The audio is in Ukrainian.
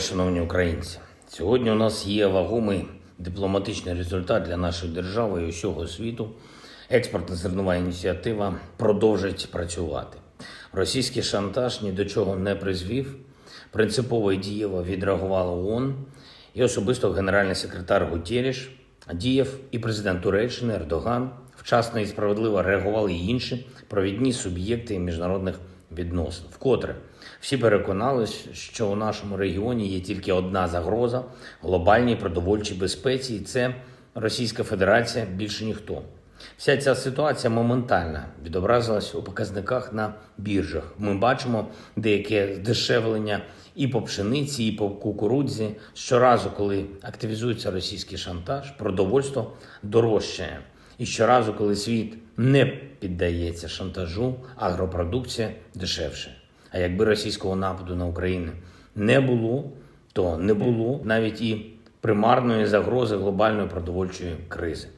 Шановні українці, сьогодні у нас є вагомий дипломатичний результат для нашої держави і усього світу. Експортна зернова ініціатива продовжить працювати. Російський шантаж ні до чого не призвів. Принципово і дієво відреагувала ООН і особисто генеральний секретар Гутєріш діяв і президент Туреччини Ердоган. Вчасно і справедливо реагували і інші провідні суб'єкти міжнародних відносин. Вкотре всі переконались, що у нашому регіоні є тільки одна загроза глобальній продовольчій безпеці, і це Російська Федерація більше ніхто. Вся ця ситуація моментально відобразилась у показниках на біржах. Ми бачимо деяке здешевлення і по пшениці, і по кукурудзі. Щоразу, коли активізується російський шантаж, продовольство дорожчає. І щоразу, коли світ не піддається шантажу, агропродукція дешевше. А якби російського нападу на Україну не було, то не було навіть і примарної загрози глобальної продовольчої кризи.